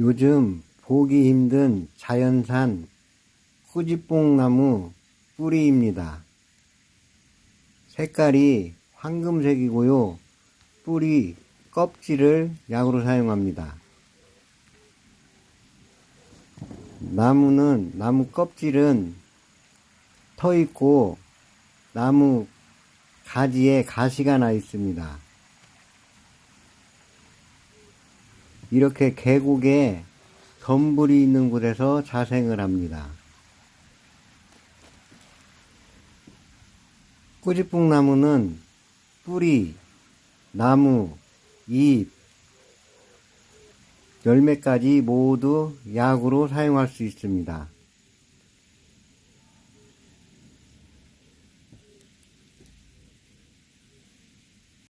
요즘 보기 힘든 자연산 꾸지뽕나무 뿌리입니다. 색깔이 황금색이고요. 뿌리 껍질을 약으로 사용합니다. 나무는 나무 껍질은 터 있고 나무 가지에 가시가 나 있습니다. 이렇게 계곡에 덤불이 있는 곳에서 자생을 합니다. 꾸지뽕나무는 뿌리, 나무, 잎, 열매까지 모두 약으로 사용할 수 있습니다.